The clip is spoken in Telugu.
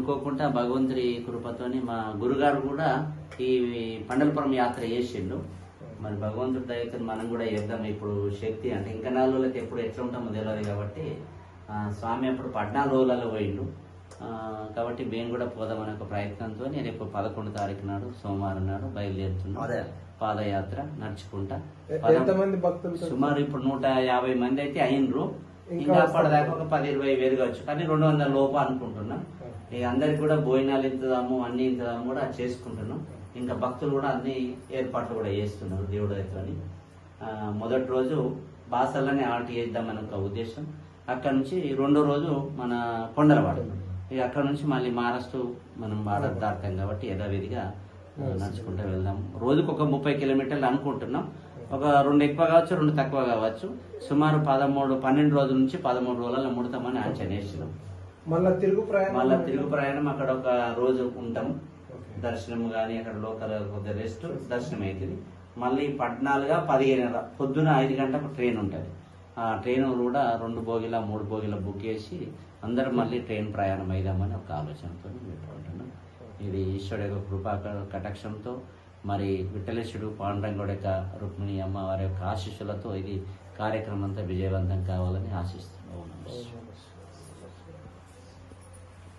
అనుకోకుండా భగవంతుడి కృపతోని మా గురుగారు కూడా ఈ పండలపురం యాత్ర చేసిండు. మరి భగవంతుడి దయతో మనం కూడా చేద్దాం ఇప్పుడు శక్తి. అంటే ఇంకా నాలుగు రోజులకి ఎప్పుడు ఎట్లా ఉంటామో తెలియదు కాబట్టి ఆ, స్వామి అప్పుడు పద్నాలుగు రోజులలో పోయిండు. కాబట్టి మేము కూడా పోదామనే ఒక ప్రయత్నంతో నేను రేపు పదకొండు తారీఖు నాడు సోమవారం నాడు బయలుదేరుతున్నాను. పాదయాత్ర నడుచుకుంటా. సుమారు ఇప్పుడు నూట యాభై మంది అయితే అయినరు ఇంకా. అప్పటిదాకా ఒక పది ఇరవై వేలు కావచ్చు కానీ రెండు వందల లోపు అనుకుంటున్నాం. అందరికి కూడా భోజనాలు ఇంతదాము అన్ని ఇంతదాము కూడా చేసుకుంటున్నాం. ఇంకా భక్తులు కూడా అన్ని ఏర్పాట్లు కూడా చేస్తున్నారు దేవుడు అని మొదటి రోజు బాసల్లోనే ఆల్ట్ చేద్దామని ఒక ఉద్దేశం. అక్కడ నుంచి రెండో రోజు మన కొండలవాడ. ఇక అక్కడ నుంచి మళ్ళీ మహారాష్ట్ర మనం బార్డర్ కాబట్టి యథావిధిగా నడుచుకుంటూ వెళ్దాం. రోజుకు ఒక ముప్పై కిలోమీటర్లు అనుకుంటున్నాం. ఒక రెండు ఎక్కువ కావచ్చు రెండు తక్కువ కావచ్చు. సుమారు పదమూడు పన్నెండు రోజుల నుంచి పదమూడు రోజులలో ముడతామని అంచనా వేసినాం మళ్ళా తిరుగు ప్రయాణం మళ్ళా తిరుగు ప్రయాణం అక్కడ ఒక రోజు ఉంటాం. దర్శనం కానీ అక్కడ లోకల్ కొద్దిగా రెస్ట్ దర్శనం అవుతుంది మళ్ళీ పద్నాలుగా పదిహేను పొద్దున ఐదు గంటలకు ట్రైన్ ఉంటుంది. ఆ ట్రైన్ కూడా రెండు బోగిల మూడు బోగిల బుక్ చేసి అందరం మళ్ళీ ట్రైన్ ప్రయాణం అయిదామని ఒక ఆలోచనతో పెట్టుకుంటున్నాం ఇది ఈశ్వరుడు యొక్క కృపా కటాక్షంతో మరి విఠలేశుడు పాండురంగుడు యొక్క రుక్మిణి అమ్మవారి యొక్క ఆశీస్సులతో ఇది కార్యక్రమం అంతా విజయవంతం కావాలని ఆశిస్తున్నాం.